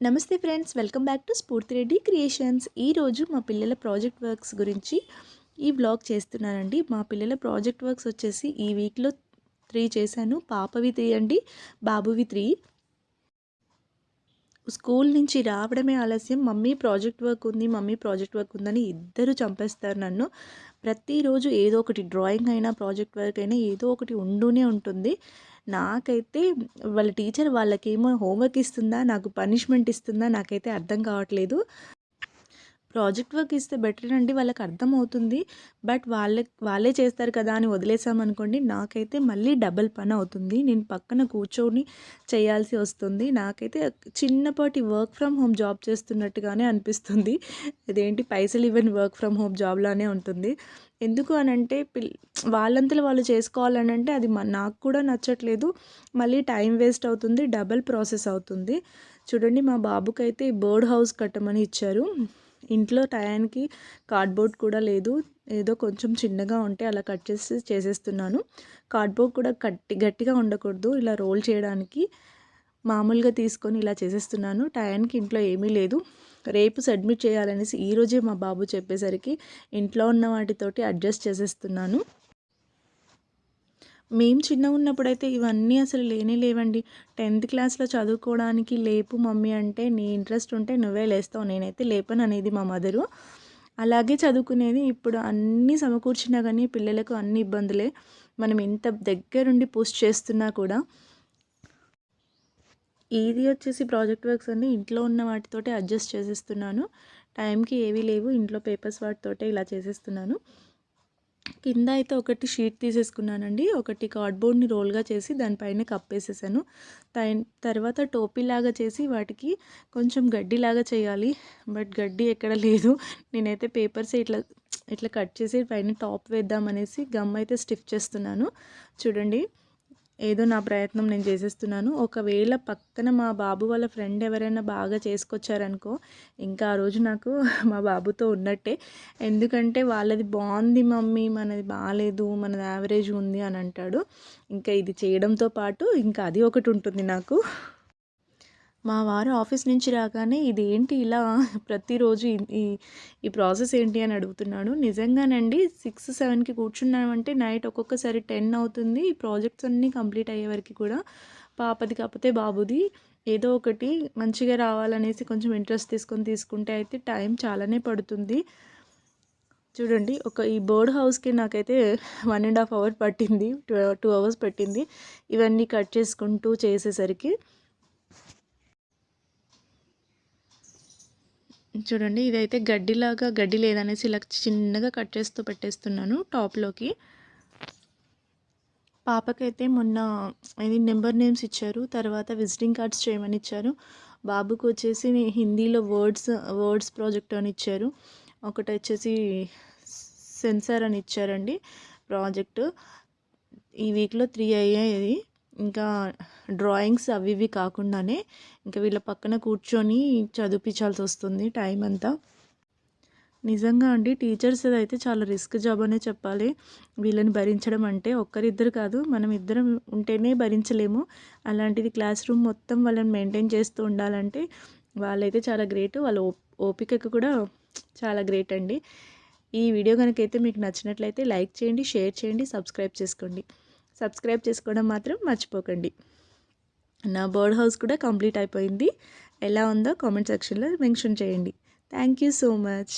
నమస్తే friends welcome back to స్ఫూర్తి Reddy creations. ఈరోజు మా పిల్లల ప్రాజెక్ట్ వర్క్స్ గురించి ఈ బ్లాగ్ చేస్తున్నానండి. మా పిల్లల ప్రాజెక్ట్ వర్క్స్ వచ్చేసి ఈ వీక్లో త్రీ చేశాను. పాపవి త్రీ అండి బాబువి త్రీ. స్కూల్ నుంచి రావడమే ఆలస్యం. మమ్మీ ప్రాజెక్ట్ వర్క్ ఉంది మమ్మీ ప్రాజెక్ట్ వర్క్ ఉందని ఇద్దరు చంపేస్తారు నన్ను. ప్రతిరోజు ఏదో ఒకటి డ్రాయింగ్ అయినా ప్రాజెక్ట్ వర్క్ అయినా ఏదో ఒకటి ఉంటూనే ఉంటుంది. నాకైతే వాళ్ళ టీచర్ వాళ్ళకేమో హోంవర్క్ ఇస్తుందా నాకు పనిష్మెంట్ ఇస్తుందా నాకైతే అర్థం కావట్లేదు. ప్రాజెక్ట్ వర్క్ ఇస్తే బెటర్ అండి వాళ్ళకి అర్థమవుతుంది బట్ వాళ్ళే వాళ్ళే చేస్తారు కదా అని వదిలేసామనుకోండి నాకైతే మళ్ళీ డబల్ పని అవుతుంది. నేను పక్కన కూర్చొని చేయాల్సి వస్తుంది. నాకైతే చిన్నపాటి వర్క్ ఫ్రమ్ హోమ్ జాబ్ చేస్తున్నట్టుగానే అనిపిస్తుంది. ఇదేంటి పైసలు ఇవ్వని వర్క్ ఫ్రమ్ హోమ్ జాబ్లానే ఉంటుంది. ఎందుకు అని అంటే పిల్ వాళ్ళంతలో వాళ్ళు చేసుకోవాలని అంటే అది నాకు కూడా నచ్చట్లేదు. మళ్ళీ టైం వేస్ట్ అవుతుంది డబల్ ప్రాసెస్ అవుతుంది. చూడండి మా బాబుకైతే బర్డ్ హౌస్ కట్టమని ఇచ్చారు. ఇంట్లో టయానికి కార్డ్బోర్డ్ కూడా లేదు. ఏదో కొంచెం చిన్నగా ఉంటే అలా కట్ చేసి చేసేస్తున్నాను. కార్డ్బోర్డ్ కూడా గట్టి గట్టిగా ఉండకూడదు. ఇలా రోల్ చేయడానికి మామూలుగా తీసుకొని ఇలా చేసేస్తున్నాను. టయానికి ఇంట్లో ఏమీ లేదు. రేపు సబ్మిట్ చేయాలనేసి ఈరోజే మా బాబు చెప్పేసరికి ఇంట్లో ఉన్న వాటితోటి అడ్జస్ట్ చేసేస్తున్నాను. మేము చిన్నగా ఉన్నప్పుడైతే ఇవన్నీ అసలు లేనే లేవండి. టెన్త్ క్లాస్లో చదువుకోవడానికి లేపు మమ్మీ అంటే నీ ఇంట్రెస్ట్ ఉంటే నువ్వే లేస్తావు నేనైతే లేపను అనేది మా మదరు. అలాగే చదువుకునేది ఇప్పుడు అన్నీ సమకూర్చినా కానీ పిల్లలకు అన్ని ఇబ్బందులే. మనం ఎంత దగ్గరుండి పోస్ట్ చేస్తున్నా కూడా ఇది వచ్చేసి ప్రాజెక్ట్ వర్క్స్ అన్నీ ఇంట్లో ఉన్న వాటితోటే అడ్జస్ట్ చేసేస్తున్నాను. టైంకి ఏవీ లేవు ఇంట్లో పేపర్స్ వాటితోటే ఇలా చేసేస్తున్నాను. కింద అయితే ఒకటి షీట్ తీసేసుకున్నానండి. ఒకటి కార్డ్బోర్డ్ని రోల్గా చేసి దానిపైన కప్పేసేసాను. తర్వాత టోపీలాగా చేసి వాటికి కొంచెం గడ్డిలాగా చేయాలి. బట్ గడ్డి ఎక్కడ లేదు. నేనైతే పేపర్స్ ఇట్లా ఇట్లా కట్ చేసి పైన టాప్ వేద్దామనేసి గమ్ అయితే స్టిఫ్ చేస్తున్నాను. చూడండి. ఏదో నా ప్రయత్నం నేను చేసేస్తున్నాను. ఒకవేళ పక్కన మా బాబు వాళ్ళ ఫ్రెండ్ ఎవరైనా బాగా చేసుకొచ్చారనుకో ఇంకా ఆ రోజు నాకు మా బాబుతో ఉన్నట్టే. ఎందుకంటే వాళ్ళది బాగుంది మమ్మీ మనది బాగాలేదు మనది యావరేజ్ ఉంది అని అంటాడు. ఇంకా ఇది చేయడంతో పాటు ఇంకా అది ఒకటి ఉంటుంది నాకు. మా వారు ఆఫీస్ నుంచి రాగానే ఇది ఏంటి ఇలా ప్రతిరోజు ఈ ఈ ప్రాసెస్ ఏంటి అని అడుగుతున్నాడు. నిజంగానండి సిక్స్ సెవెన్కి కూర్చున్నామంటే నైట్ ఒక్కొక్కసారి టెన్ అవుతుంది. ఈ ప్రాజెక్ట్స్ అన్నీ కంప్లీట్ అయ్యే వరకు కూడా పాపది కాకపోతే బాబుది ఏదో ఒకటి మంచిగా రావాలనేసి కొంచెం ఇంట్రెస్ట్ తీసుకొని తీసుకుంటే అయితే టైం చాలానే పడుతుంది. చూడండి ఒక ఈ బర్డ్ హౌస్కి నాకైతే వన్ అండ్ హాఫ్ అవర్ పట్టింది టూ టూ అవర్స్ పట్టింది. ఇవన్నీ కట్ చేసుకుంటూ చేసేసరికి చూడండి ఇదైతే గడ్డిలాగా గడ్డి లేదనేసి ఇలా చిన్నగా కట్ చేస్తూ పెట్టేస్తున్నాను టాప్లోకి. పాపకైతే మొన్న ఇది నెంబర్ నేమ్స్ ఇచ్చారు తర్వాత విజిటింగ్ కార్డ్స్ చేయమని ఇచ్చారు. బాబుకు వచ్చేసి హిందీలో వర్డ్స్ వర్డ్స్ ప్రాజెక్ట్ అని ఇచ్చారు. ఒకటి వచ్చేసి సెన్సార్ అని ఇచ్చారండి ప్రాజెక్టు. ఈ వీక్లో త్రీ అయ్యాయి. ఇంకా డ్రాయింగ్స్ అవి ఇవి కాకుండానే ఇంకా వీళ్ళ పక్కన కూర్చొని చదివించాల్సి వస్తుంది టైం అంతా. నిజంగా అండి టీచర్స్ అయితే చాలా రిస్క్ జాబ్ అనే చెప్పాలి. వీళ్ళని భరించడం అంటే ఒక్కరిద్దరు కాదు మనం ఇద్దరం ఉంటేనే భరించలేము. అలాంటిది క్లాస్ రూమ్ మొత్తం వాళ్ళని మెయింటైన్ చేస్తూ ఉండాలంటే వాళ్ళైతే చాలా గ్రేట్ వాళ్ళ ఓపికకు కూడా చాలా గ్రేట్ అండి. ఈ వీడియో కనుకైతే మీకు నచ్చినట్లయితే లైక్ చేయండి షేర్ చేయండి సబ్స్క్రైబ్ చేసుకోండి. సబ్స్క్రైబ్ చేసుకోవడం మాత్రం మర్చిపోకండి. నా బర్డ్ హౌస్ కూడా కంప్లీట్ అయిపోయింది. ఎలా ఉందో కామెంట్ సెక్షన్లో మెన్షన్ చేయండి. Thank you so much.